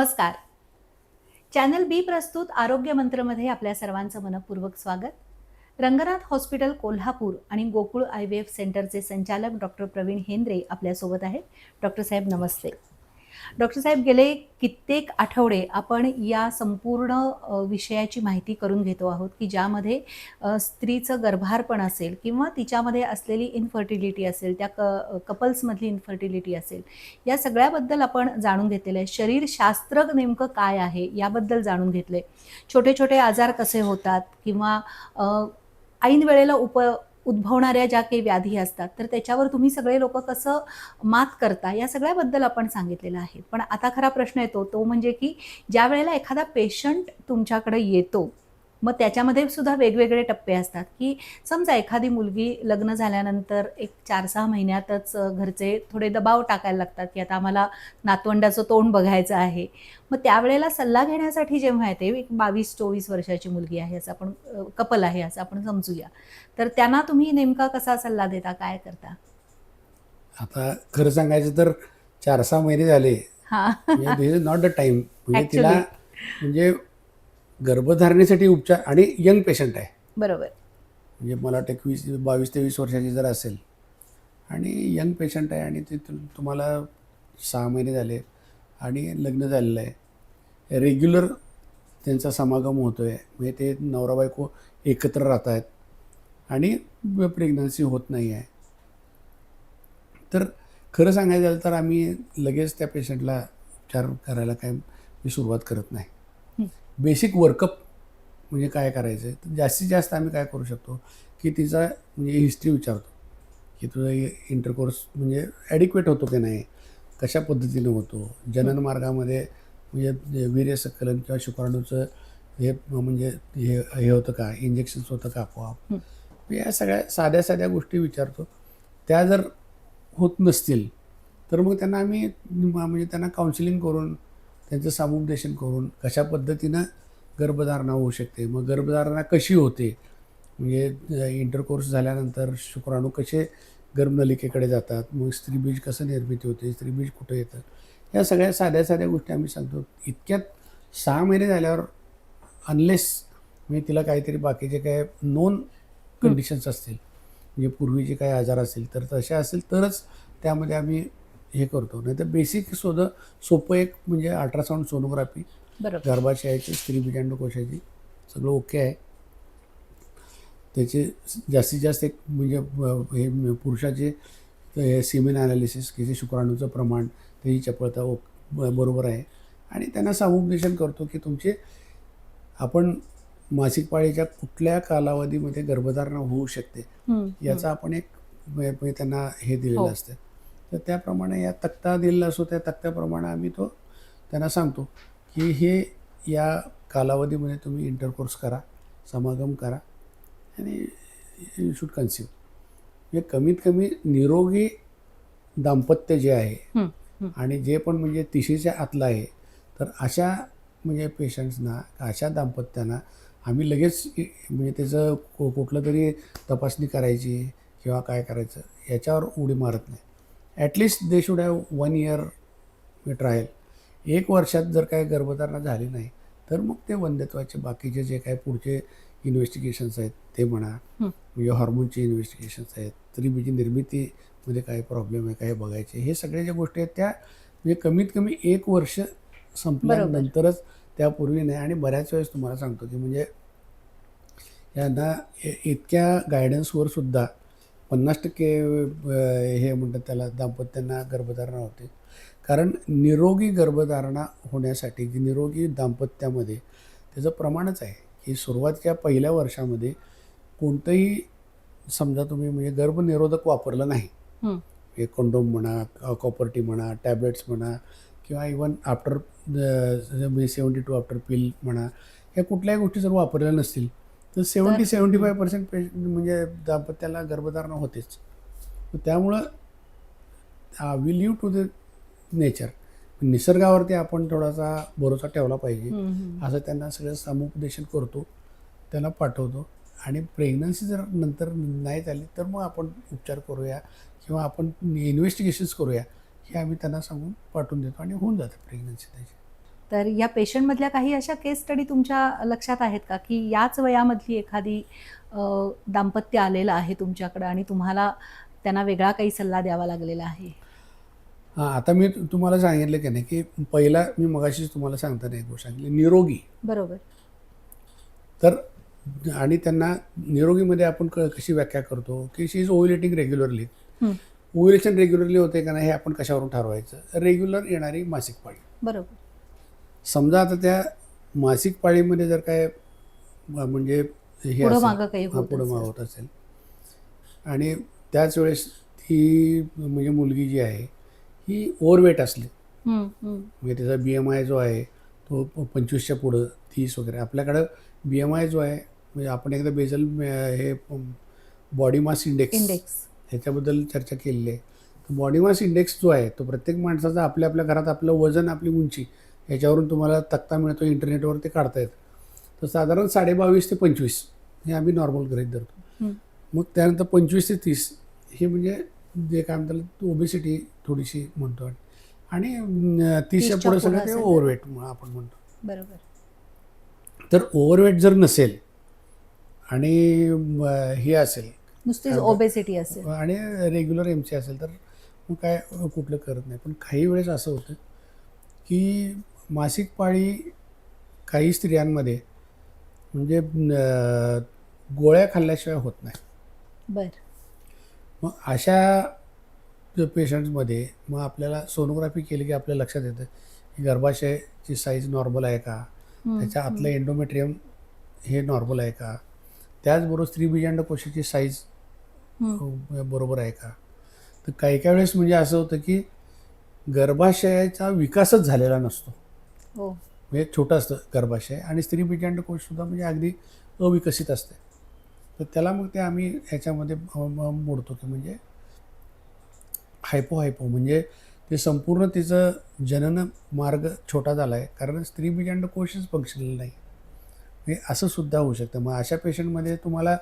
नमस्कार. चॅनल बी प्रस्तुत आरोग्य मंत्रमध्ये आपल्या सर्वांचं मनपूर्वक स्वागत. रंगनाथ हॉस्पिटल कोल्हापूर आणि गोकुळ आय व्ही एफ सेंटरचे संचालक डॉक्टर प्रवीण हेंद्रे आपल्यासोबत आहेत. डॉक्टर साहेब नमस्ते. डॉक्टर साहेब गेले कित्येक आठवडे आपण या संपूर्ण विषयाची माहिती करून घेतो आहोत की ज्यामध्ये स्त्रीचं गर्भारपण असेल किंवा तिच्यामध्ये असलेली इन्फर्टिलिटी असेल त्या क कपल्समधली इन्फर्टिलिटी असेल या सगळ्याबद्दल आपण जाणून घेतलेलं आहे. शरीरशास्त्र नेमकं काय आहे याबद्दल जाणून घेतले छोटे छोटे आजार कसे होतात किंवा ऐन वेळेला उप उद्भवणाऱ्या ज्या काही व्याधी असतात तर त्याच्यावर तुम्ही सगळे लोक कसं मात करता या सगळ्याबद्दल आपण सांगितलेलं आहे. पण आता खरा प्रश्न येतो तो म्हणजे की ज्या वेळेला एखादा पेशंट तुमच्याकडे येतो मग त्याच्यामध्ये सुद्धा वेगवेगळे टप्पे असतात की समजा एखादी मुलगी लग्न झाल्यानंतर एक चार सहा महिन्यातच घरचे थोडे दबाव टाकायला लागतात की आता आम्हाला नातवंडाचं तोंड बघायचं आहे. मग त्यावेळेला सल्ला घेण्यासाठी जेव्हा येते एक बावीस चोवीस वर्षाची मुलगी आहे असं आपण कपल आहे असं आपण समजूया. तर त्यांना तुम्ही नेमका कसा सल्ला देता काय करता? आता खरं सांगायचं तर चार सहा महिने झाले. नॉट द टाइम म्हणजे. तिला म्हणजे गर्भधारणेसाठी उपचार आणि यंग पेशंट आहे. बरोबर. म्हणजे मला वाटतं एकवीस बावीस ते वीस वर्षाची जर असेल आणि यंग पेशंट आहे आणि ते तुम्हाला सहा महिने झाले आणि लग्न झालेलं आहे. रेग्युलर त्यांचा समागम होतो आहे म्हणजे ते नवरा बायको एकत्र राहत आहेत आणि प्रेग्नन्सी होत नाही आहे. तर खरं सांगायचं झालं तर आम्ही लगेच त्या पेशंटला उपचार करायला काय मी सुरुवात करत नाही. बेसिक वर्कअप म्हणजे काय करायचं आहे? तर जास्तीत जास्त आम्ही काय करू शकतो की तिचा म्हणजे हिस्ट्री विचारतो. की तुझा इंटरकोर्स म्हणजे ॲडिक्वेट होतो की नाही? कशा पद्धतीनं होतो? जनन मार्गामध्ये म्हणजे वीर्यसंकलन किंवा शुक्राणूचं हे म्हणजे हे हे होतं का? इंजेक्शन्स होतं का आपोआप. या सगळ्या साध्या साध्या गोष्टी विचारतो. त्या जर होत नसतील तर मग त्यांना आम्ही म्हणजे त्यांना काउन्सिलिंग करून त्यांचं सामुपदेशन करून कशा पद्धतीनं गर्भधारणा होऊ शकते? मग गर्भधारणा कशी होते? म्हणजे इंटरकोर्स झाल्यानंतर शुक्राणू कसे गर्भनलिकेकडे जातात? मग स्त्रीबीज कसं निर्मिती होते? स्त्रीबीज कुठं येतं? या सगळ्या साध्या साध्या गोष्टी आम्ही सांगतो. इतक्यात सहा महिने झाल्यावर अनलेस म्हणजे तिला काहीतरी बाकीचे काय नॉन कंडिशन्स असतील म्हणजे पूर्वीचे काही आजार असतील तर तसे असेल तरच त्यामध्ये आम्ही हे करतो. नाही तर बेसिक सोदं सोपं एक म्हणजे अल्ट्रासाऊंड सोनोग्राफी बरोबर. गर्भाशयाची स्त्री बीजांडकोशाची सगळं ओके आहे. त्याचे जास्तीत जास्त एक म्हणजे हे पुरुषाचे हे सिमेन ॲनालिसिस की जे शुक्राणूचं प्रमाण त्याची चपळता ओ बरोबर आहे. आणि त्यांना सामुपदेशन करतो की तुमचे आपण मासिक पाळीच्या कुठल्या कालावधीमध्ये गर्भधारणा होऊ शकते याचा आपण एक त्यांना हे हो. दिलेलं असतं. तर त्याप्रमाणे या तक्ता दिलेला असतो त्या तक्त्याप्रमाणे आम्ही तो त्यांना सांगतो की हे या कालावधीमध्ये तुम्ही इंटरकोर्स करा समागम करा आणि यू शूड कन्सिव्ह म्हणजे कमीत कमी निरोगी दाम्पत्य जे आहे. आणि जे पण म्हणजे तिशीच्या आतलं आहे तर अशा म्हणजे पेशंट्सना अशा दाम्पत्यांना आम्ही लगेच म्हणजे त्याचं कुठलं तरी तपासणी करायची किंवा काय करायचं याच्यावर उडी मारत नाही at least they should have one year trial एक वर्षात जर काय गर्भधारणा झाली नाही तर मग ते वंध्यत्वाचे बाकीचे जे काय पुढचे इन्व्हेस्टिगेशन्स आहेत ते म्हणा. म्हणजे हॉर्मोनचे इन्व्हेस्टिगेशन्स आहेत स्त्रीबीजी निर्मितीमध्ये काय प्रॉब्लेम आहे काय बघायचे हे सगळ्या ज्या गोष्टी आहेत त्या म्हणजे कमीत कमी एक वर्ष संपल्यानंतरच त्यापूर्वी नाही. आणि बऱ्याच वेळेस तुम्हाला सांगतो की म्हणजे यांना इतक्या गायडन्सवर सुद्धा पन्नास टक्के हे म्हणतात त्याला दाम्पत्यांना गर्भधारणा होते. कारण निरोगी गर्भधारणा होण्यासाठी की निरोगी दाम्पत्यामध्ये त्याचं प्रमाणच आहे. की सुरुवातीच्या पहिल्या वर्षामध्ये कोणतंही समजा तुम्ही म्हणजे गर्भनिरोधक वापरलं नाही. हे. कंडोम म्हणा कॉपर्टी म्हणा टॅबलेट्स म्हणा किंवा इवन आफ्टर म्हणजे सेवन्टी टू आफ्टर पिल म्हणा या कुठल्याही गोष्टी जर वापरल्या नसतील तर सेवन्टी सेवन्टी फाय पर्सेंट पे म्हणजे दाम्पत्याला गर्भधारणा होतेच. त्यामुळं will you to the nature निसर्गावरती आपण थोडासा भरोसा ठेवला पाहिजे. असं त्यांना सगळं सामुपदेशन करतो त्यांना पाठवतो. आणि प्रेग्नन्सी जर नंतर नाही झाली तर मग आपण उपचार करूया किंवा आपण इन्व्हेस्टिगेशन्स करूया हे आम्ही त्यांना सांगून पाठवून देतो आणि होऊन जातं प्रेग्नन्सी त्याची तर या पेशंटमधल्या काही अशा केस स्टडी तुमच्या लक्षात आहेत का? की याच वयामधली एखादी दाम्पत्य आलेलं आहे तुमच्याकडं आणि तुम्हाला त्यांना वेगळा काही सल्ला द्यावा लागलेला आहे? हां आता मी तुम्हाला सांगितलं की नाही की पहिला मी मगाशीच तुम्हाला सांगताना एक गोष्ट सांगितली निरोगी. बरोबर. तर आणि त्यांना निरोगीमध्ये आपण कशी व्याख्या करतो? की she is ovulating regularly. Ovulation regularly होते का नाही हे आपण कशावरून ठरवायचं? रेग्युलर येणारी मासिक पाळी. बरोबर. समजा आता त्या मासिक पाळीमध्ये जर काय म्हणजे हे पुढं मागं काही होत असेल. आणि त्याच वेळेस ती म्हणजे मुलगी जी आहे ही ओव्हरवेट असली. म्हणजे त्याचा बी एम आय जो आहे तो पंचवीसच्या पुढं तीस वगैरे. आपल्याकडं बी एम आय जो आहे म्हणजे आपण एकदा बेजल म- हे बॉडी मास इंडेक्स इंडेक्स. ह्याच्याबद्दल चर्चा केलेली आहे. बॉडी मास इंडेक्स जो आहे तो प्रत्येक माणसाचा आपल्या आपल्या घरात आपलं वजन आपली उंची ह्याच्यावरून तुम्हाला तक्ता मिळतो इंटरनेटवर ते काढता येतं. तर साधारण साडेबावीस ते पंचवीस हे आम्ही नॉर्मल गृहीत धरतो. मग त्यानंतर पंचवीस ते तीस हे म्हणजे जे काय म्हणतात ओबेसिटी थोडीशी म्हणतो आणि तीसच्या पुढे सगळं ते ओव्हरवेट आपण म्हणतो. बरोबर. तर ओव्हरवेट जर नसेल आणि हे असेल नुसतीच ओबेसिटी असेल. आणि रेग्युलर एम सी असेल तर मग काय कुठलं करत नाही. पण काही वेळेस असं होतं की मासिक पाळी काही स्त्रियांमध्ये म्हणजे गोळ्या खाल्ल्याशिवाय होत नाही. बर. मग अशा पेशंट्समध्ये मग आपल्याला सोनोग्राफी केली की आपल्या लक्षात येतं की गर्भाशयाची साईज नॉर्मल आहे का? त्याच्या आतलं. एंडोमेट्रियम हे नॉर्मल आहे का? त्याचबरोबर स्त्रीबीजांड कोशाची साईज. बरोबर आहे का? तर काही काही वेळेस म्हणजे असं होतं की गर्भाशयाचा विकासच झालेला नसतो. हो. म्हणजे छोटं असतं गर्भाशय. आणि स्त्री बीजांड कोशसुद्धा म्हणजे अगदी अविकसित असते. तर त्याला मग ते आम्ही ह्याच्यामध्ये मोडतो की म्हणजे हायपो हायपो म्हणजे ते संपूर्ण तिचं जनन मार्ग छोटा झाला आहे कारण स्त्री बीजांड कोशच फंक्शनल नाही. म्हणजे असं सुद्धा होऊ शकतं. मग अशा पेशंटमध्ये तुम्हाला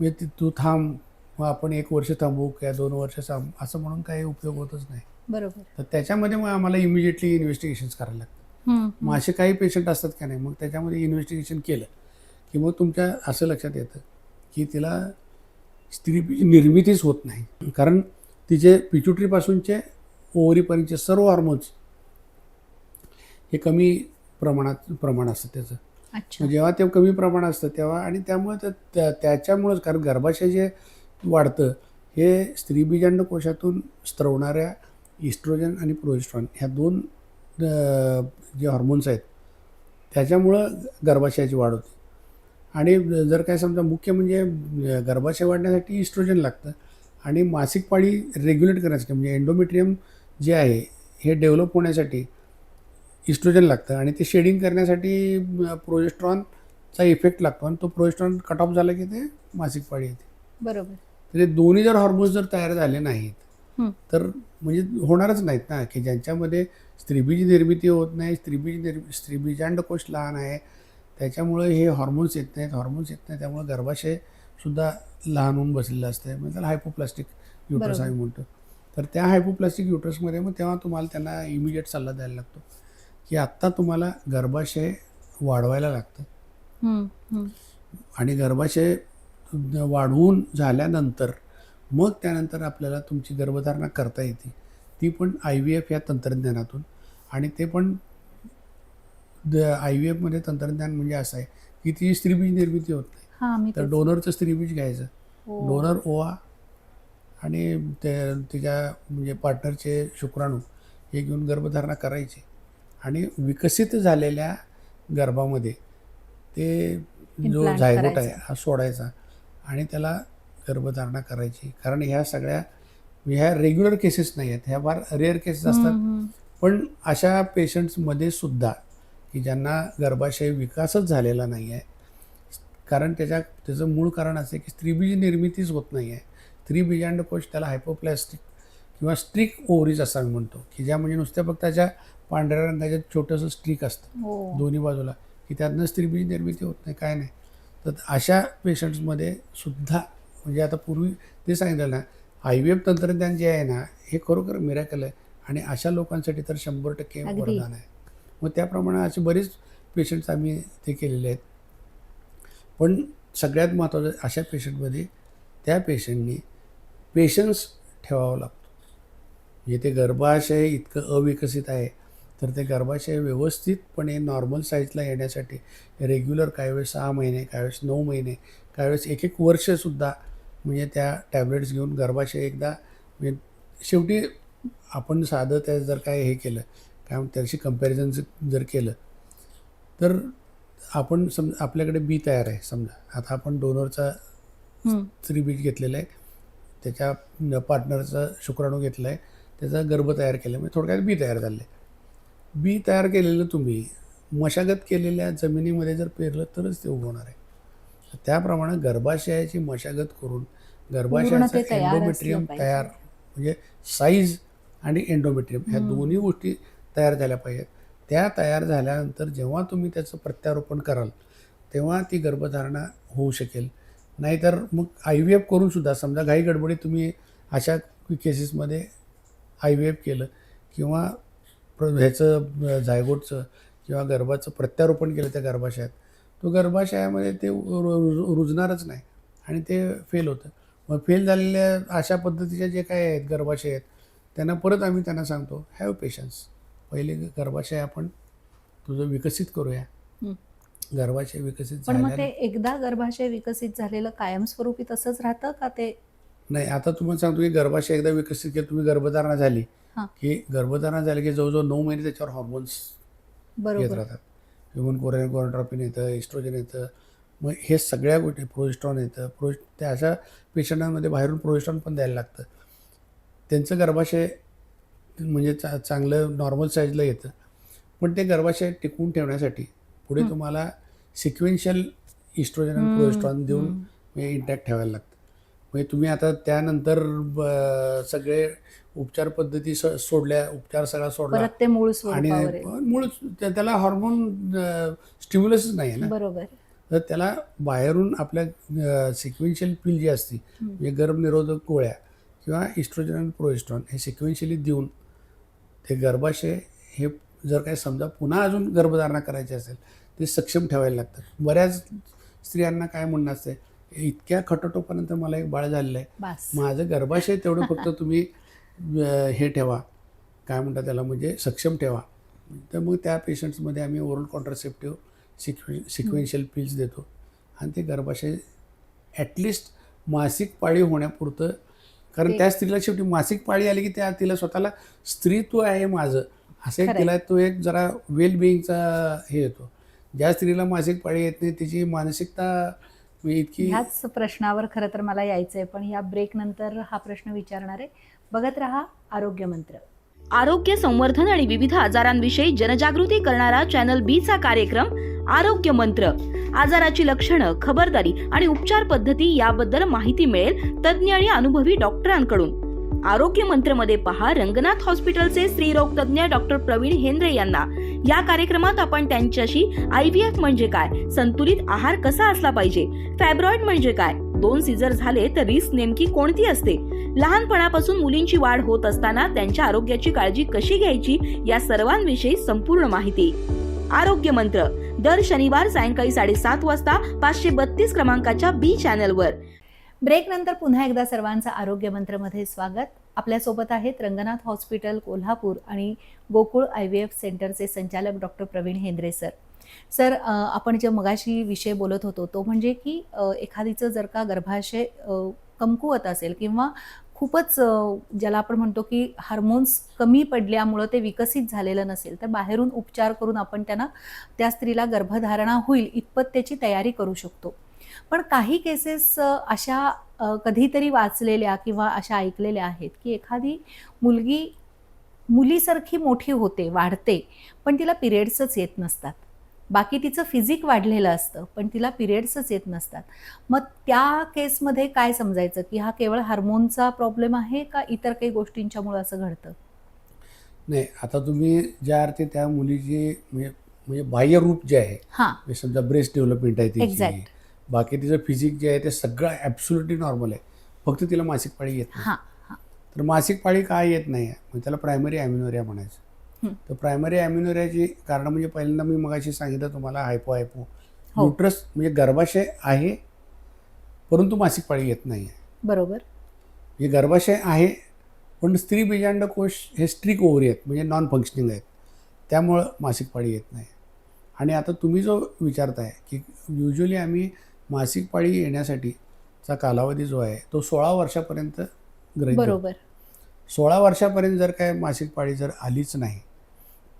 म्हणजे ती- थांब मग आपण एक वर्ष थांबू किंवा दोन वर्ष थांब असं म्हणून काही उपयोग होतच नाही. बरोबर. तर त्याच्यामध्ये मग आम्हाला इमिजिएटली इन्व्हेस्टिगेशन्स करायला लागतं मग. असे काही पेशंट असतात का नाही? मग त्याच्यामध्ये इन्व्हेस्टिगेशन केलं की मग तुमच्या असं लक्षात येतं की तिला स्त्री निर्मितीच होत नाही. कारण तिचे पिच्युटरीपासूनचे ओव्हरीपर्यंतचे सर्व हॉर्मोन्स हे कमी प्रमाणात प्रमाण असतं त्याचं. जेव्हा ते कमी प्रमाण असतं तेव्हा आणि त्यामुळे त्या- त्या त्याच्यामुळंच कारण गर्भाशय जे वाढतं हे स्त्रीबीजांड कोशातून स्त्रवणाऱ्या इस्ट्रोजन आणि प्रोजेस्ट्रॉन ह्या दोन जे हॉर्मोन्स आहेत त्याच्यामुळं गर्भाशयाची वाढ होते आणि जर काय समजा मुख्य म्हणजे गर्भाशय वाढण्यासाठी इस्ट्रोजन लागतं आणि मासिक पाळी रेग्युलेट करण्यासाठी म्हणजे एंडोमेट्रियम जे आहे हे डेव्हलप होण्यासाठी इस्ट्रोजन लागतं आणि ते शेडिंग करण्यासाठी प्रोजेस्ट्रॉनचा इफेक्ट लागतो आणि तो प्रोजेस्ट्रॉन कट ऑफ झाला की ते मासिक पाळी येते बरोबर तर हे दोन्ही जर हॉर्मोन्स जर तयार झाले नाहीत. तर म्हणजे होणारच नाहीत ना की ज्यांच्यामध्ये स्त्रीबीज निर्मिती होत नाही स्त्रीबीज निर् स्त्रीबीजांडकोश लहान आहे त्याच्यामुळे हे हॉर्मोन्स येत नाहीत. हॉर्मोन्स येत नाही त्यामुळे गर्भाशय सुद्धा लहान होऊन बसलेलं असतं म्हणजे त्याला हायपोप्लास्टिक युट्रस. आम्ही म्हणतो. तर त्या हायपोप्लास्टिक युट्रसमध्ये मग तेव्हा तुम्हाला त्यांना इमिजिएट सल्ला द्यायला लागतो की आत्ता तुम्हाला गर्भाशय वाढवायला लागतं. आणि गर्भाशय वाढवून झाल्यानंतर मग त्यानंतर आपल्याला तुमची गर्भधारणा करता येते. ती पण आय व्ही एफ या तंत्रज्ञानातून. आणि ते पण द आय व्ही एफमध्ये तंत्रज्ञान म्हणजे असं आहे की ती स्त्रीबीज निर्मिती होत नाही. हा तर डोनरचं स्त्रीबीज घ्यायचं. हो. डोनर ओवा आणि ते तिच्या म्हणजे पार्टनरचे शुक्राणू हे घेऊन गर्भधारणा करायची. आणि विकसित झालेल्या गर्भामध्ये ते जो झायगोट आहे. हा सोडायचा. आणि त्याला गर्भधारणा करायची. कारण ह्या सगळ्या ह्या रेग्युलर केसेस नाही आहेत. ह्या फार रेअर केसेस असतात. पण अशा पेशंट्समध्ये सुद्धा की ज्यांना गर्भाशय विकासच झालेला नाही आहे कारण त्याच्या त्याचं मूळ कारण असं की स्त्रीबीज निर्मितीच होत नाही आहे स्त्रीबीजांडकोश त्याला हायपोप्लॅस्टिक किंवा स्ट्रिक ओव्हरीज असं आम्ही म्हणतो की ज्या म्हणजे नुसत्या फक्त त्याच्या पांढऱ्या रंगाच्या छोटंसं स्ट्रिक असतं. हो. दोन्ही बाजूला की त्यातनं स्त्रीबीज निर्मिती होत नाही काय नाही. तर अशा पेशंट्समध्ये सुद्धा म्हणजे आता पूर्वी ते सांगितलं ना आय व्ही एफ तंत्रज्ञान जे आहे ना हे खरोखर मिराकल आहे. आणि अशा लोकांसाठी तर शंभर टक्के. वरदान आहे. मग त्याप्रमाणे असे बरेच पेशंट्स आम्ही ते केलेले आहेत. पण सगळ्यात महत्त्वाचं अशा पेशंटमध्ये त्या पेशंटनी पेशन्स ठेवावा लागतो. म्हणजे ते गर्भाशय इतकं अविकसित आहे तर ते गर्भाशय व्यवस्थितपणे नॉर्मल साईजला येण्यासाठी रेग्युलर काही वेळेस सहा महिने काही वेळेस नऊ महिने काही वेळेस एक एक वर्षसुद्धा म्हणजे त्या टॅबलेट्स घेऊन गर्भाशय एकदा म्हणजे शेवटी आपण साधं त्या जर काय हे केलं काय त्याशी कंपॅरिझन जर केलं तर आपण सम आपल्याकडे बी तयार आहे समजा. आता आपण डोनरचा. स्त्री बीज घेतलेलं आहे त्याच्या पार्टनरचा शुक्राणू घेतला आहे त्याचा गर्भ तयार केला म्हणजे थोडक्यात बी तयार झालं बी तयार केलेलं तुम्ही मशागत केलेल्या जमिनीमध्ये जर पेरलं तरच ते उगवणार आहे. त्याप्रमाणे गर्भाशयाची मशागत करून गर्भाशयाचं तयार एंडोमेट्रियम. तयार म्हणजे साईज आणि एंडोमेट्रियम ह्या. दोन्ही गोष्टी तयार झाल्या पाहिजेत त्या तयार झाल्यानंतर जेव्हा तुम्ही त्याचं प्रत्यारोपण कराल तेव्हा ती गर्भधारणा होऊ शकेल नाहीतर मग आय व्ही एफ करून सुद्धा समजा घाई गडबडीत तुम्ही अशा केसेसमध्ये आय व्ही एफ केलं किंवा ह्याचं झायगोटचं किंवा गर्भाचं प्रत्यारोपण केलं त्या गर्भाशयात तो गर्भाशयामध्ये ते रुजणारच नाही आणि ते फेल होतं. मग फेल झालेल्या अशा पद्धतीच्या जे काय आहेत गर्भाशय आहेत त्यांना परत आम्ही त्यांना सांगतो हॅव पेशन्स पहिले गर्भाशय आपण तुझं विकसित करूया. गर्भाशय विकसित पण मग ते एकदा गर्भाशय विकसित झालेलं कायमस्वरूपी तसंच राहतं का ते? नाही आता तुम्हाला सांगतो की गर्भाशय एकदा विकसित केलं तुम्ही गर्भधारणा झाली. की गर्भधारणा झाली की जवळजवळ नऊ महिने त्याच्यावर हॉर्मोन्स येत राहतात. ह्युमन कोरियन कोरोट्रॉपिन येतं इस्ट्रोजन येतं. मग हे सगळ्या गोष्टी प्रोजेस्ट्रॉन येतं. प्रो त्या अशा पेशंटांमध्ये बाहेरून प्रोजेस्ट्रॉन पण द्यायला लागतं. त्यांचं गर्भाशय म्हणजे चा चांगलं नॉर्मल साईजला येतं. पण ते गर्भाशय टिकवून ठेवण्यासाठी पुढे. तुम्हाला सिक्वेन्शियल इस्ट्रोजन आणि प्रोजेस्ट्रॉन देऊन इंटॅक्ट ठेवायला लागतं. म्हणजे तुम्ही आता त्यानंतर सगळे उपचार पद्धती स सोडल्या उपचार सगळा सोडला परत ते मूळ आणि स्वरूपावर. मूळ त्या- त्याला हॉर्मोन स्टिम्युलसच नाही आहे ना बरोबर तर त्याला बाहेरून आपल्या सिक्वेन्शियल पिल जी असते. म्हणजे गर्भनिरोधक गोळ्या किंवा इस्ट्रोजन आणि प्रोजेस्ट्रॉन हे सिक्वेन्शियली देऊन ते गर्भाशय हे जर काही समजा पुन्हा अजून गर्भधारणा करायची असेल ते सक्षम ठेवायला लागतं बऱ्याच स्त्रियांना काय म्हणणं असते इतक्या खटोटोपर्यंत मला एक बाळ झालेलं आहे. माझं गर्भाशय तेवढं फक्त तुम्ही हे ठेवा. काय म्हणतात त्याला म्हणजे सक्षम ठेवा. तर मग त्या पेशंट्समध्ये आम्ही oral contraceptive seque sequential pills देतो. आणि ते गर्भाशय ॲटलिस्ट मासिक पाळी होण्यापुरतं. कारण त्या स्त्रीला शेवटी मासिक पाळी आली की त्या तिला स्वतःला स्त्रीत्व आहे माझं. असं एक. तिला तो एक जरा वेल बिईंगचा हे येतो ज्या स्त्रीला मासिक पाळी येत नाही तिची मानसिकता इतकी ह्याच प्रश्नावर खरं तर मला यायचं आहे पण या ब्रेक नंतर हा प्रश्न विचारणार आहे. बघत रहा आरोग्य मंत्र. आरोग्य संवर्धन आणि विविध आजारांविषयी जनजागृती करणारा चॅनल बी चा कार्यक्रम आरोग्य मंत्र. आजाराची लक्षणं खबरदारी आणि उपचार पद्धती याबद्दल माहिती मिळेल तज्ज्ञ आणि अनुभवी डॉक्टरांकडून. आरोग्य मंत्रमध्ये पहा रंगनाथ हॉस्पिटलचे स्त्रीरोग तज्ज्ञ डॉक्टर प्रवीण हेंद्रे यांना. या कार्यक्रमात आपण त्यांच्याशी आय व्ही एफ म्हणजे काय संतुलित आहार कसा असला पाहिजे फॅब्रॉइड म्हणजे काय दोन सीझर झाले तर रिस्क नेमकी कोणती असते लहानपणापासून मुलींची वाढ होत असताना त्यांच्या आरोग्याची काळजी कशी घ्यायची या सर्वांविषयी संपूर्ण माहिती. आरोग्य मंत्र दर शनिवार सायंकाळी साडेसात वाजता पाचशे बत्तीस क्रमांकाच्या बी चॅनलवर. ब्रेक नंतर पुन्हा एकदा सर्वांचं आरोग्य मंत्रमध्ये स्वागत. आपल्यासोबत आहेत रंगनाथ हॉस्पिटल कोल्हापूर आणि गोकुळ आय व्ही एफ सेंटरचे संचालक doctor Pravin Hendre sir. Sir आपण जे मगाशी विषय बोलत होतो तो म्हणजे की एखादीचं जर का गर्भाशय कमकुवत असेल किंवा खूपच ज्याला आपण म्हणतो की हार्मोन्स कमी पडल्यामुळं ते विकसित झालेलं नसेल तर बाहेरून उपचार करून आपण त्यांना त्या स्त्रीला गर्भधारणा होईल इतपत त्याची तयारी करू शकतो. पण काही केसेस अशा कधीतरी वाचलेल्या किंवा अशा ऐकलेल्या आहेत की एखादी मुलगी मुलीसारखी मोठी होते वाढते पण तिला पिरियड्सच येत नसतात. बाकी तिचं फिजिक वाढलेलं असतं पण तिला पिरियड्सच येत नसतात. मग त्या केसमध्ये काय समजायचं? की हा केवळ हार्मोनचा प्रॉब्लेम आहे का इतर काही गोष्टींच्यामुळे असं घडतं? नाही आता तुम्ही ज्या अर्थी त्या मुलीची म्हणजे म्हणजे बाह्य रूप जे आहे हां. म्हणजे समजा ब्रेस्ट डेव्हलपमेंट आहे तिची Exact. बाकी तिचं फिजिक जे आहे ते सगळं ॲब्सोल्युटली नॉर्मल आहे. फक्त तिला मासिक पाळी येत नाही. तर मासिक पाळी काय येत नाही? आहे मग त्याला प्रायमरी ॲमिनोरिया म्हणायचं. हं. तर प्रायमरी ॲम्युनोरियाची कारण म्हणजे पहिल्यांदा मी मगाशी सांगितलं तुम्हाला हायपो हायपो हो. युट्रस म्हणजे गर्भाशय आहे परंतु मासिक पाळी येत नाही. आहे बरोबर. हे गर्भाशय आहे पण स्त्री बीजांड कोश हे स्ट्रिक ओव्हरी आहेत म्हणजे नॉन फंक्शनिंग आहेत. त्यामुळं मासिक पाळी येत नाही. आणि आता तुम्ही जो विचारताय की युजली आम्ही मासिक पाळी येण्यासाठीचा कालावधी जो आहे तो सोळा वर्षापर्यंत गृहीत. बरोबर सोळा वर्षापर्यंत जर काय मासिक पाळी जर आलीच नाही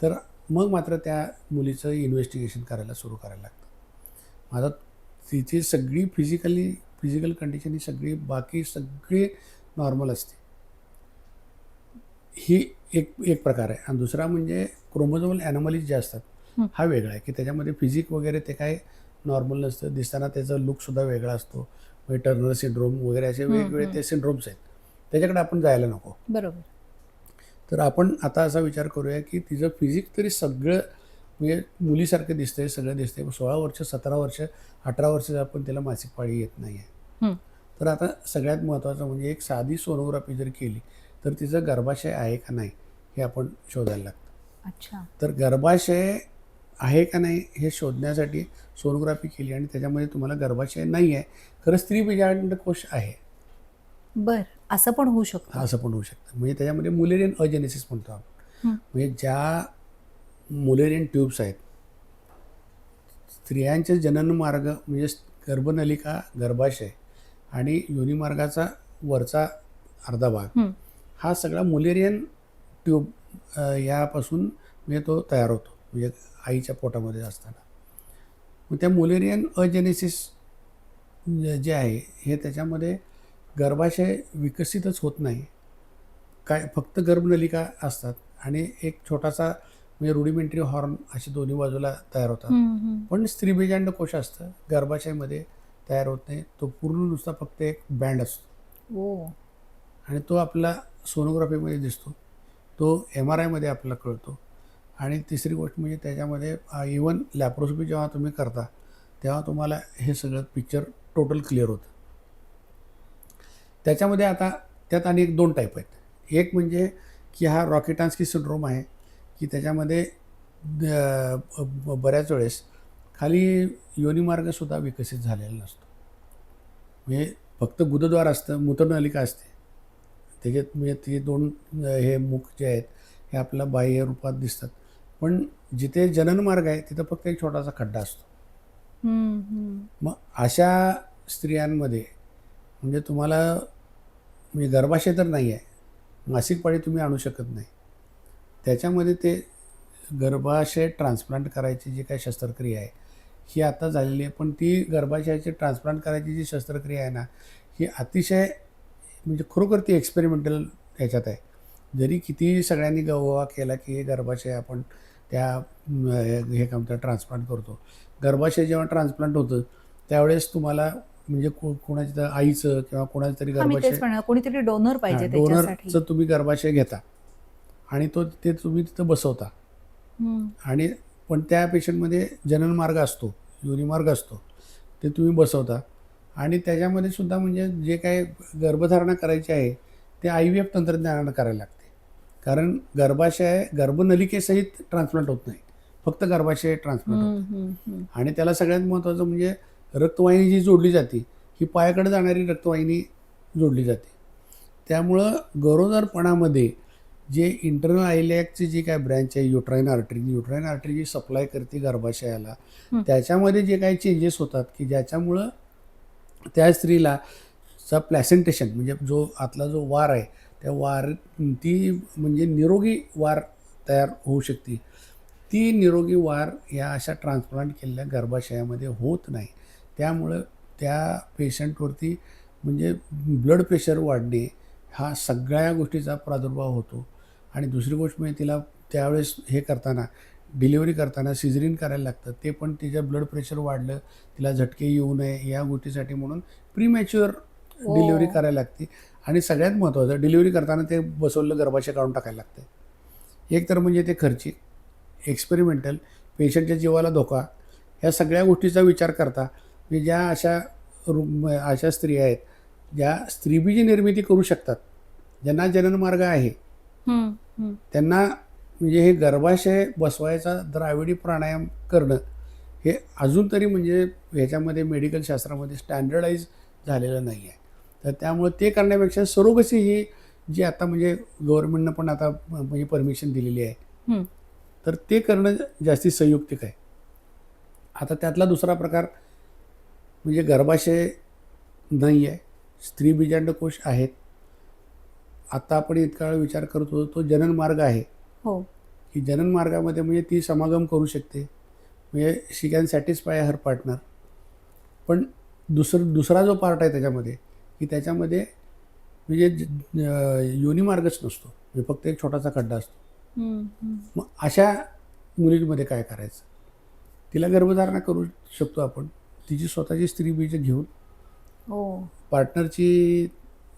तर मग मात्र त्या मुलीचं इन्व्हेस्टिगेशन करायला सुरू करायला लागतं आता तिची सगळी फिजिकली फिजिकल कंडिशन ही सगळी बाकी सगळी नॉर्मल असते ही एक एक प्रकार आहे आणि दुसरा म्हणजे क्रोमोझोमल ॲनॉमलीज जे असतात. हा वेगळा आहे की त्याच्यामध्ये फिजिक वगैरे ते काय नॉर्मल नसतं. दिसताना त्याचा लुकसुद्धा वेगळा असतो. म्हणजे टर्नर सिंड्रोम वगैरे असे वेगवेगळे. ते सिंड्रोम्स आहेत. त्याच्याकडे आपण जायला नको. बरोबर. तर आपण आता असा विचार करूया की तिचं फिजिक तरी सगळं म्हणजे मुलीसारखं दिसतंय सगळं दिसतंय. सोळा वर्ष सतरा वर्ष अठरा वर्ष आपण त्याला मासिक पाळी येत नाही. आहे तर आता सगळ्यात महत्त्वाचं म्हणजे एक साधी सोनोग्राफी जर केली तर तिचं गर्भाशय आहे का नाही हे आपण शोधायला लागतं. अच्छा. तर गर्भाशय आहे का नाही हे शोधण्यासाठी सोनोग्राफी केली आणि त्याच्यामध्ये तुम्हाला गर्भाशय नाही आहे खरं स्त्री बीजांड कोश आहे. बर असं पण होऊ शकतं. असं पण होऊ शकतं. म्हणजे त्याच्यामध्ये मुलेरियन अजेनेसिस म्हणतो आपण. म्हणजे ज्या मुलेरियन ट्यूब्स आहेत स्त्रियांचे जनन मार्ग म्हणजे गर्भनलिका गर्भाशय आणि योनिमार्गाचा वरचा अर्धा भाग हं. सगळा मुलेरियन ट्यूब यापासून म्हणजे तो तयार होतो. म्हणजे आईच्या पोटामध्ये असताना. मग त्या मुलेरियन अजेनेसिस जे आहे हे त्याच्यामध्ये गर्भाशय विकसितच होत नाही. काय फक्त गर्भनलिका असतात आणि एक छोटासा म्हणजे रुडिमेंटरी हॉर्न असे दोन्ही बाजूला तयार होतात. पण स्त्रीबीजांड कोश असतं गर्भाशयामध्ये तयार होत नाही. तो पूर्ण नुसता फक्त एक बँड असतो. ओ आणि तो आपला सोनोग्राफीमध्ये दिसतो. तो एम आर आयमध्ये आपल्याला कळतो. आणि तिसरी गोष्ट म्हणजे त्याच्यामध्ये इवन लॅप्रोस्कोपी जेव्हा तुम्ही करता तेव्हा तुम्हाला हे सगळं पिक्चर टोटल क्लिअर होतं. त्याच्यामध्ये आता त्यात आणि एक दोन टाईप आहेत. एक म्हणजे की हा रॉकेटान्स्की सिंड्रोम आहे की त्याच्यामध्ये ब- बऱ्याच वेळेस खाली योनिमार्गसुद्धा विकसित झालेला नसतो. म्हणजे फक्त गुदद्वार असतं मूत्रनलिका असते. त्याच्यात म्हणजे ते दोन हे मुख जे आहेत हे आपल्या बाह्य रूपात दिसतात. पण जिथे जननमार्ग आहे तिथं फक्त एक छोटासा खड्डा असतो. मग अशा स्त्रियांमध्ये म्हणजे तुम्हाला म्हणजे गर्भाशय तर नाही आहे मासिक पाळी तुम्ही आणू शकत नाही. त्याच्यामध्ये ते गर्भाशय ट्रान्सप्लांट करायची जी काही शस्त्रक्रिया आहे ही आता झालेली आहे. पण ती गर्भाशयाची ट्रान्सप्लांट करायची जी शस्त्रक्रिया आहे ना ही अतिशय म्हणजे खरोखर ती एक्सपेरिमेंटल ह्याच्यात आहे. जरी किती सगळ्यांनी गववा केला की हे गर्भाशय आपण त्या हे काम ट्रान्सप्लांट करतो. गर्भाशय जेव्हा ट्रान्सप्लांट होतं त्यावेळेस तुम्हाला म्हणजे कोणाच्या तर आईचं किंवा कोणाचं तरी गर्भाशय कोणीतरी डोनर पाहिजे डोनरचं तुम्ही गर्भाशय घेता. आणि तो ते तुम्ही तिथं बसवता. आणि पण त्या पेशंटमध्ये जननमार्ग असतो योनिमार्ग असतो. ते तुम्ही बसवता. आणि त्याच्यामध्ये सुद्धा म्हणजे जे काय गर्भधारणा करायची आहे ते आय व्ही एफ तंत्रज्ञानानं करायला लागते. कारण गर्भाशय गर्भनलिकेसहित ट्रान्सप्लांट होत नाही फक्त गर्भाशय ट्रान्सप्लांट होतं. आणि त्याला सगळ्यात महत्त्वाचं म्हणजे रक्तवाहिनी जी जोडली जाते ही पायाकडे जाणारी रक्तवाहिनी जोडली जाते त्यामुळं गरोदरपणामध्ये जे इंटरनल आयलॅकची जी काय ब्रँच आहे युट्राईन आर्टरी युट्राईन आर्टरी जी सप्लाय करते गर्भाशयाला. त्याच्यामध्ये जे काही चेंजेस होतात की ज्याच्यामुळं त्या स्त्रीला चा प्लॅसेंटेशन म्हणजे जो आतला जो वार आहे त्या वार ती म्हणजे निरोगी वार तयार होऊ शकते. ती निरोगी वार या अशा ट्रान्सप्लांट केलेल्या गर्भाशयामध्ये होत नाही. त्यामुळं त्या पेशंटवरती म्हणजे ब्लड प्रेशर वाढणे हा सगळ्या गोष्टीचा प्रादुर्भाव होतो. आणि दुसरी गोष्ट म्हणजे तिला त्यावेळेस हे करताना डिलिव्हरी करताना सिझरिन करायला लागतं. ते पण तिचं ब्लड प्रेशर वाढलं तिला झटके येऊ नये या गोष्टीसाठी म्हणून प्रीमॅच्युअर. डिलिव्हरी करायला लागते. आणि सगळ्यात महत्त्वाचं डिलिव्हरी करताना ते बसवलेलं गर्भाशय काढून टाकायला लागतं एक तर म्हणजे ते खर्चिक एक्सपेरिमेंटल पेशंटच्या जीवाला धोका या सगळ्या गोष्टीचा विचार करता म्हणजे ज्या अशा रुग्ण अशा स्त्रिया आहेत ज्या स्त्रीबीजी निर्मिती करू शकतात ज्यांना जननमार्ग आहे. त्यांना म्हणजे हे गर्भाशय बसवायचा द्राविडी प्राणायाम करणं हे अजून तरी म्हणजे ह्याच्यामध्ये मेडिकल शास्त्रामध्ये स्टँडर्डाईज झालेलं नाही आहे तर त्यामुळे ते करण्यापेक्षा सरोगसी ही जी आता म्हणजे गव्हर्नमेंटनं पण आता म्हणजे परमिशन दिलेली आहे. तर ते करणं जास्ती संयुक्तिक आहे. आता त्यातला दुसरा प्रकार म्हणजे गर्भाशय नाही आहे. स्त्री बीजांडकोश आहेत. आता आपण इतका वेळ विचार करत होतो तो जनन मार्ग आहे. हो. की जनन मार्गामध्ये म्हणजे ती समागम करू शकते. म्हणजे she can satisfy her partner पण दुसरं दुसरा जो पार्ट आहे त्याच्यामध्ये की त्याच्यामध्ये म्हणजे ज- अं, योनी मार्गच नसतो. म्हणजे फक्त एक छोटासा खड्डा असतो. मग अशा मुलींमध्ये काय करायचं? तिला गर्भधारणा करू शकतो आपण. तिची स्वतःची स्त्री बीज घेऊन हो. पार्टनरची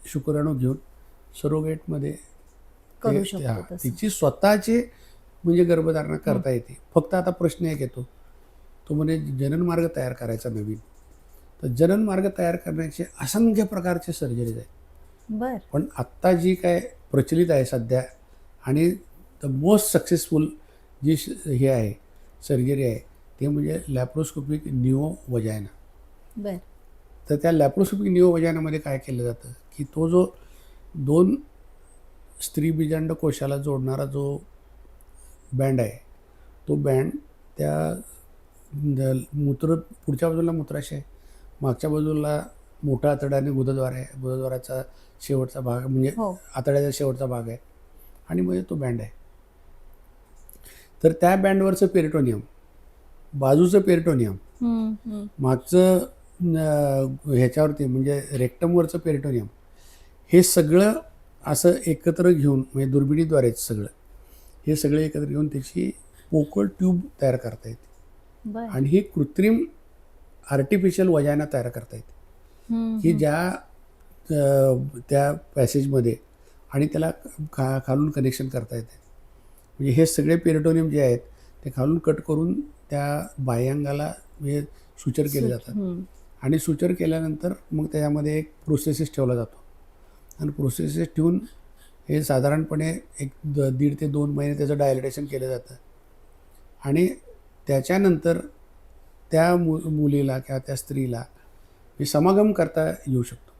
शुक्राणू घेऊन सरोगेटमध्ये. तिची स्वतःची म्हणजे गर्भधारणा करता येते. फक्त आता प्रश्न एक येतो. तो म्हणजे जनन मार्ग तयार करायचा नवीन. तर जनन मार्ग तयार करण्याचे असंख्य प्रकारचे सर्जरीज आहेत. बर. पण आत्ता जी काय प्रचलित आहे सध्या आणि द मोस्ट सक्सेसफुल जी हे आहे सर्जरी आहे ते म्हणजे लॅप्रोस्कोपिक निओ वजायना बर. तर त्या लॅप्रोस्कोपिक निओ वजायनामध्ये काय केलं जातं की तो जो दोन स्त्री बीजांड कोशाला जोडणारा जो बँड आहे तो बँड त्या मूत्र पुढच्या बाजूला मूत्राशय मागच्या बाजूला मोठा आतडा आणि गुदद्वार आहे. गुदद्वाराचा शेवटचा भाग म्हणजे हो. आतड्याचा शेवटचा भाग आहे. आणि म्हणजे तो बँड आहे. तर त्या बँडवरचं पेरिटोनियम बाजूचं पेरिटोनियम. मागचं अं, ह्याच्यावरती म्हणजे रेक्टमवरचं पेरिटोनियम हे सगळं असं एकत्र घेऊन म्हणजे दुर्बिणीद्वारेच सगळं हे सगळं एकत्र घेऊन त्याची पोकळ ट्यूब तयार करता येते. बर. आणि ही कृत्रिम आर्टिफिशियल वजायना तयार करता येते. की. ज्या त्या पॅसेजमध्ये आणि त्याला खा खालून कनेक्शन करता येते. म्हणजे हे सगळे पेरिटोनियम जे आहेत ते खालून कट करून त्या बाह्यांगाला म्हणजे सुचर केले जातात. हं. आणि सुचर केल्यानंतर मग त्याच्यामध्ये एक प्रोसेसेस ठेवला जातो. आणि प्रोसेसेस ठेवून हे साधारणपणे एक द दीड ते दोन महिने त्याचं डायलिटेशन केलं जातं. आणि त्याच्यानंतर त्या मु मुलीला किंवा त्या स्त्रीला समागम करता येऊ शकतो.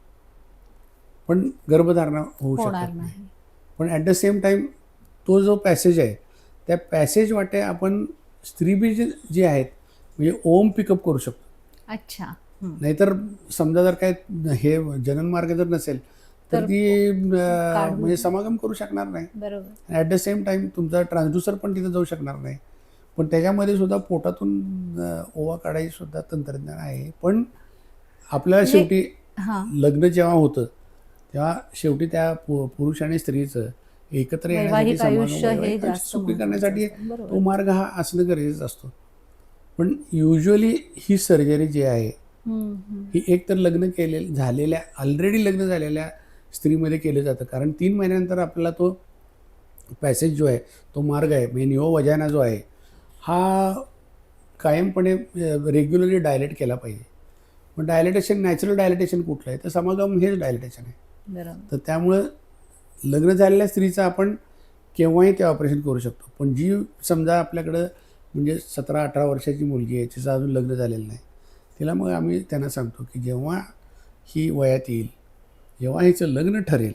पण गर्भधारणा होऊ शकत नाही. पण ॲट द सेम टाईम तो जो पॅसेज आहे त्या पॅसेज वाटे आपण स्त्रीबीज जे आहेत म्हणजे ओम पिकअप करू शकतो. अच्छा. नाहीतर समजा जर काय हे जनन मार्ग जर नसेल तर ती म्हणजे समागम करू शकणार नाही. बरोबर. ॲट द सेम टाईम तुमचा ट्रान्सड्युसर पण तिथं जाऊ शकणार नाही. पण त्याच्यामध्ये सुद्धा पोटातून ओवा काढायची सुद्धा तंत्रज्ञान आहे. पण आपल्याला म्हणजे- शेवटी लग्न जेव्हा होतं तेव्हा शेवटी त्या पुरुष आणि स्त्रीचं एकत्र येण्यासाठी सुखी करण्यासाठी. तो मार्ग हा असणं गरजेचं असतो. पण युजली ही सर्जरी जी आहे हं, एक तर लग्न केले झालेल्या ऑलरेडी लग्न झालेल्या स्त्रीमध्ये केलं जातं. कारण तीन महिन्यानंतर आपल्याला तो पॅसेज जो आहे तो मार्ग आहे. म्हणजे निओ वजाना जो आहे हा कायमपणे रेग्युलरली डायलेट केला पाहिजे. मग डायलेटेशन नॅचरल डायलेटेशन कुठलं आहे? तर समागम हेच डायलेटेशन आहे. बरोबर. तर त्यामुळं लग्न झालेल्या स्त्रीचं आपण केव्हाही ते ऑपरेशन करू शकतो. पण जी समजा आपल्याकडं म्हणजे सतरा अठरा वर्षाची मुलगी आहे तिचं अजून लग्न झालेलं नाही. तिला मग आम्ही त्यांना सांगतो की जेव्हा ही वयात येईल जेव्हा हिचं लग्न ठरेल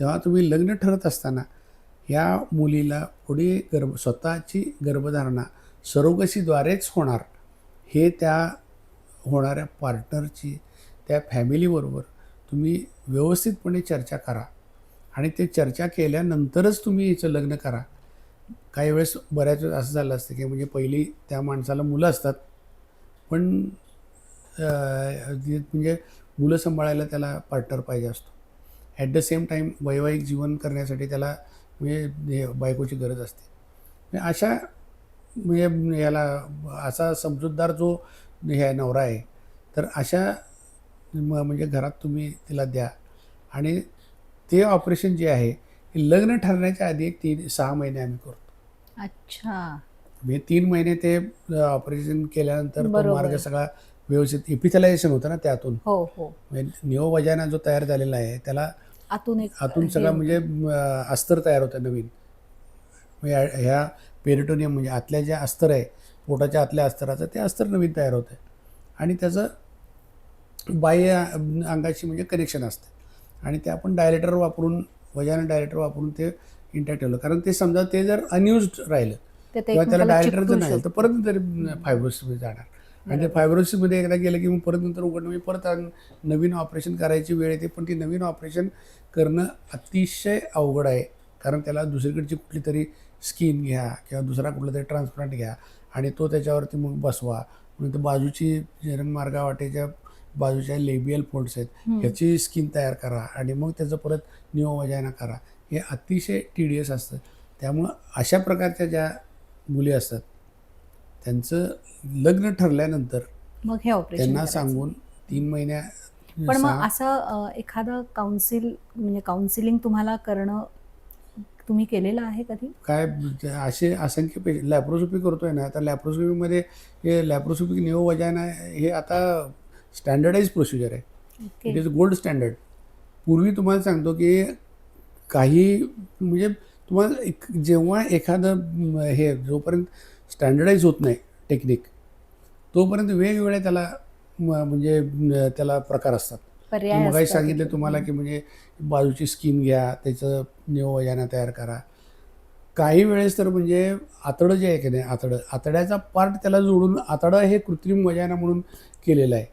तेव्हा तुम्ही लग्न ठरत असताना या मुलीला पुढे गर्भ स्वतःची गर्भधारणा सरोगसीद्वारेच होणार. हे त्या होणाऱ्या पार्टनरची त्या फॅमिलीबरोबर तुम्ही व्यवस्थितपणे चर्चा करा. आणि ते चर्चा केल्यानंतरच तुम्ही याचं लग्न करा. काही वेळेस बऱ्याच वेळेस असं झालं असतं की म्हणजे पहिली त्या माणसाला मुलं असतात. पण म्हणजे मुलं सांभाळायला त्याला पार्टनर पाहिजे असतो. ॲट द सेम टाईम वैवाहिक जीवन करण्यासाठी त्याला म्हणजे हे बायकोची गरज असते. म्हणजे अशा म्हणजे याला असा समजूतदार जो हे नवरा आहे तर अशा म- म्हणजे घरात तुम्ही तिला द्या. आणि ते ऑपरेशन जे आहे लग्न ठरण्याच्या आधी एक तीन सहा महिने आम्ही करतो. अच्छा. म्हणजे तीन महिने ते ऑपरेशन केल्यानंतर तो. मार्ग सगळा व्यवस्थित इपिथलायझेशन होतं ना त्यातून. हो हो. म्हणजे निओ वजाना जो तयार झालेला आहे त्याला आतून एक आतून सगळा. म्हणजे अस्तर तयार होतं नवीन. म्हणजे ह्या- पेरिटोनियम म्हणजे आतल्या ज्या अस्तर आहे पोटाच्या आतल्या अस्तराचं ते अस्तर नवीन तयार होतं आणि त्याचं बाह्य अंगाशी म्हणजे कनेक्शन असतं. आणि ते आपण डायलेटर वापरून वजाना डायलेटर वापरून ते इंटॅक्ट ठेवलं. कारण ते समजा ते जर अनयुज्ड राहिलं किंवा त्याला डायलेटर जर नाही तर. परत तरी फायब्रोसिसमध्ये जाणार. आणि ते फायब्रोसिसमध्ये एकदा गेलं की मग परत नंतर उघडणं म्हणजे परत नवीन ऑपरेशन करायची वेळ येते पण ती नवीन ऑपरेशन करणं अतिशय अवघड आहे. कारण त्याला दुसरीकडची कुठली तरी स्किन घ्या किंवा दुसरा कुठला तरी ट्रान्सप्लांट घ्या आणि तो त्याच्यावरती मग बसवा. नंतर बाजूची जन्ममार्गा वाटेच्या बाजूच्या लेबियल फोल्ड्स आहेत. ह्याची स्किन तयार करा आणि मग त्याचं परत निओ वजायना करा. हे अतिशय टी असतं. त्यामुळं अशा प्रकारच्या ज्या मुली असतात त्यांचं लग्न ठरल्यानंतर मग हे ऑपरेशन त्यांना करायचं. सांगून तीन महिन्या पण मग सहा- असं अ, एखादं काउन्सिल म्हणजे काउन्सिलिंग तुम्हाला करणं तुम्ही केलेलं आहे कधी? काय असे असंख्य पेशंट लॅप्रोस्कोपी करतोय ना तर लॅप्रोस्कोपीमध्ये हे लॅप्रोस्कोपिक निओ वजायना हे आता स्टँडर्डाइज प्रोसिजर आहे. इट इज गोल्ड स्टँडर्ड पूर्वी तुम्हाला सांगतो की काही म्हणजे तुम्हाला एक जेव्हा एखादं म, हे जोपर्यंत स्टँडर्डाईज होत नाही टेक्निक तोपर्यंत वेगवेगळे त्याला म्हणजे त्याला प्रकार असतात. मग असतात. सांगितलं तुम्हाला की म्हणजे बाजूची स्किन घ्या त्याचं निवयाना तयार करा. काही वेळेस तर म्हणजे आतडं जे आहे की नाही आतडं आतड्याचा पार्ट त्याला जोडून आतडं हे कृत्रिम वजाना म्हणून केलेलं आहे.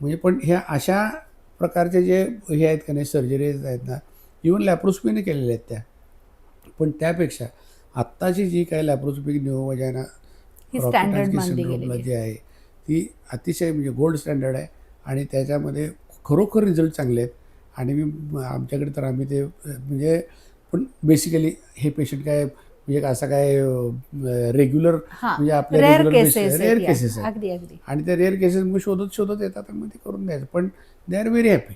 म्हणजे पण ह्या अशा प्रकारचे जे हे आहेत का नाही सर्जरीज आहेत ना इवन लॅप्रोस्कोपीने केलेल्या आहेत त्या. पण त्यापेक्षा आत्ताची जी काही लॅप्रोस्कोपिक ही मानली सिंड्रोमला जी आहे ती अतिशय म्हणजे गोल्ड स्टँडर्ड आहे आणि त्याच्यामध्ये खरोखर रिझल्ट चांगले आहेत. आणि मी आमच्याकडे तर आम्ही ते म्हणजे पण बेसिकली हे पेशंट काय म्हणजे असं काय रेग्युलर म्हणजे आपल्या रेग्युलर रेअर केसेस आहेत. आणि त्या रेअर केसेस मग शोधत शोधत येतात आणि मग ते करून द्यायचं पण दे आर व्हेरी हॅपी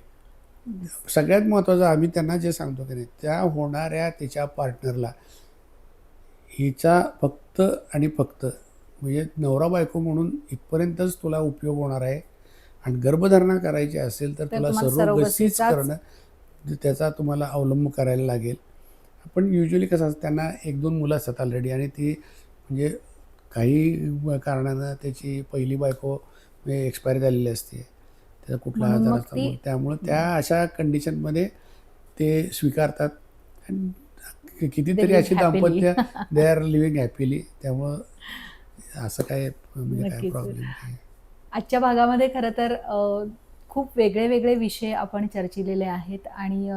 सगळ्यात महत्त्वाचं आम्ही त्यांना जे सांगतो की नाही त्या होणाऱ्या तिच्या पार्टनरला हिचा फक्त आणि फक्त म्हणजे नवरा बायको म्हणून इथपर्यंतच तुला उपयोग होणार आहे आणि गर्भधारणा करायची असेल तर तुला सर्व गसीच करणं त्याचा तुम्हाला अवलंब करायला लागेल. पण युजली कसं असतं त्यांना एक दोन मुलं असतात ऑलरेडी आणि ती म्हणजे काही कारणानं त्याची पहिली बायको एक्सपायर झालेली असते. त्याचा कुठला आजार असतो त्यामुळं त्या अशा कंडिशनमध्ये ते स्वीकारतात. आणि कितीतरी अशी. दाम्पत्य दे आर लिव्हिंग हॅपीली त्यामुळं असं काय म्हणजे काय. प्रॉब्लेम नाही आजच्या भागामध्ये खरं तर खूप वेगळे वेगळे विषय आपण चर्चिलेले आहेत आणि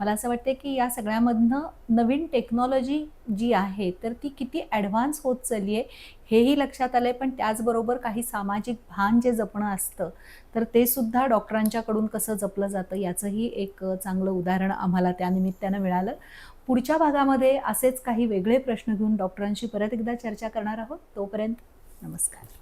मला असं वाटतं की या सगळ्यामधनं नवीन टेक्नॉलॉजी जी आहे तर ती किती ॲडव्हान्स होत चालली आहे हेही लक्षात आलं आहे पण त्याचबरोबर काही सामाजिक भान जे जपणं असतं तर ते सुद्धा डॉक्टरांच्याकडून कसं जपलं जातं याचंही एक चांगलं उदाहरण आम्हाला त्यानिमित्तानं मिळालं पुढच्या भागामध्ये असेच काही वेगळे प्रश्न घेऊन डॉक्टरांशी परत एकदा चर्चा करणार आहोत. तोपर्यंत नमस्कार.